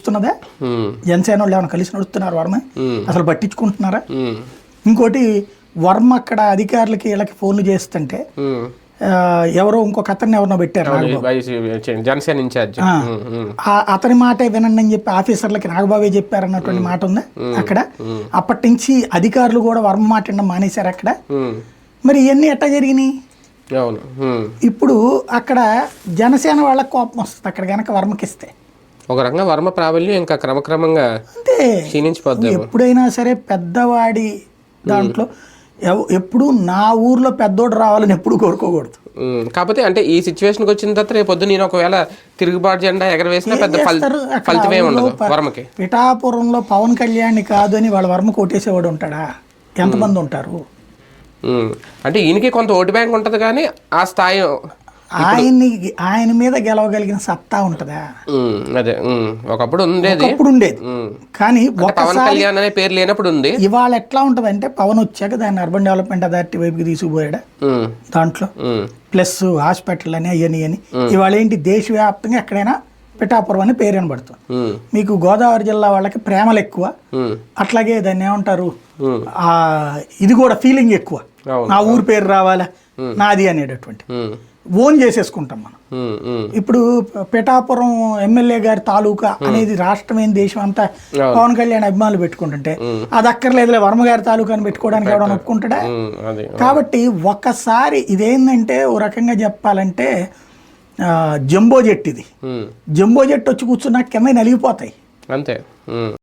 నడుస్తున్నదా? జనసేన వాళ్ళు ఏమైనా కలిసి నడుస్తున్నారు వర్మ? అసలు పట్టించుకుంటున్నారా? ఇంకోటి వర్మ అక్కడ అధికారులకి వీళ్ళకి ఫోన్లు చేస్తుంటే ఎవరో ఇంకొక అతన్ని ఎవరినో పెట్టారు జనసేన ఇన్ఛార్జ్. అతని మాటే వినండి అని చెప్పి ఆఫీసర్లకి నాగబాబే చెప్పారన్నటువంటి మాట ఉంది అక్కడ. అప్పటి నుంచి అధికారులు కూడా వర్మ మాట మానేశారు అక్కడ. మరి ఇవన్నీ ఎట్టా జరిగినాయి. ఇప్పుడు అక్కడ జనసేన వాళ్ళకి కోపం వస్తుంది. అక్కడ గనక వర్మకిస్తే. ఒక రకంగా వర్మ ప్రాబల్యం ఇంకా క్రమక్రమంగా అంతే క్షీణించిపోద్ది ఎప్పుడైనా సరే పెద్దవాడి దాంట్లో ఎప్పుడు నా ఊర్లో పెద్దోడు రావాలని ఎప్పుడు కోరుకోకూడదు. కాకపోతే అంటే ఈ సిచ్యువేషన్కి వచ్చిన తర్వాత రేపు పొద్దు నేను ఒకవేళ తిరుగుబాటు జెండా ఎగరవేసినా పెద్ద ఫలితమే ఉండదు వర్మకి. పిఠాపురంలో పవన్ కళ్యాణ్ కాదు అని వాళ్ళ వర్మ కొట్టేసేవాడు ఉంటాడా? ఎంతమంది ఉంటారు? అంటే ఈయనకి కొంత ఓటు బ్యాంక్ ఉంటది కానీ ఆ స్థాయి ఆయన్ని ఆయన మీద గెలవగలిగిన సత్తా ఉంటుందా? అదే ఒకప్పుడు ఉండేది. ఒకప్పుడు ఉండేది. కానీ అంటే పవన్ ఒకసారి కళ్యాణ్ అనే పేరు లేనప్పుడు ఉంది. ఇవాళ ఎట్లా ఉంటుందంటే పవన్ వచ్చాక దాన్ని అర్బన్ డెవలప్మెంట్ అథారిటీ వైపుకి తీసుకుపోయాడా? దాంట్లో. ప్లస్ హాస్పిటల్ అని అయ్యని అని. ఇవాళ ఏంటి దేశవ్యాప్తంగా ఎక్కడైనా పిఠాపురం అని పేరు వినబడుతుంది. మీకు గోదావరి జిల్లా వాళ్ళకి ప్రేమలు ఎక్కువ. అట్లాగే దాన్ని ఏమంటారు? ఇది కూడా ఫీలింగ్ ఎక్కువ. నా ఊరు పేరు రావాలా? నాది అనేటటువంటి. ఓన్ చేసేసుకుంటాం మనం. ఇప్పుడు పిఠాపురం ఎమ్మెల్యే గారి తాలూకా అనేది రాష్ట్రమైన దేశం అంతా పవన్ కళ్యాణ్ అభిమానులు పెట్టుకుంటుంటే అది అక్కర్లేదులే వర్మ గారి తాలూకా అని పెట్టుకోవడానికి ఎవడన్నా ఒప్పుకుంటాడా? కాబట్టి ఒక్కసారి ఇదేంటంటే ఓ రకంగా చెప్పాలంటే జంబో జెట్ ఇది. జంబో జెట్ వచ్చి కూర్చున్నా కింద నలిగిపోతాయి. అంతే.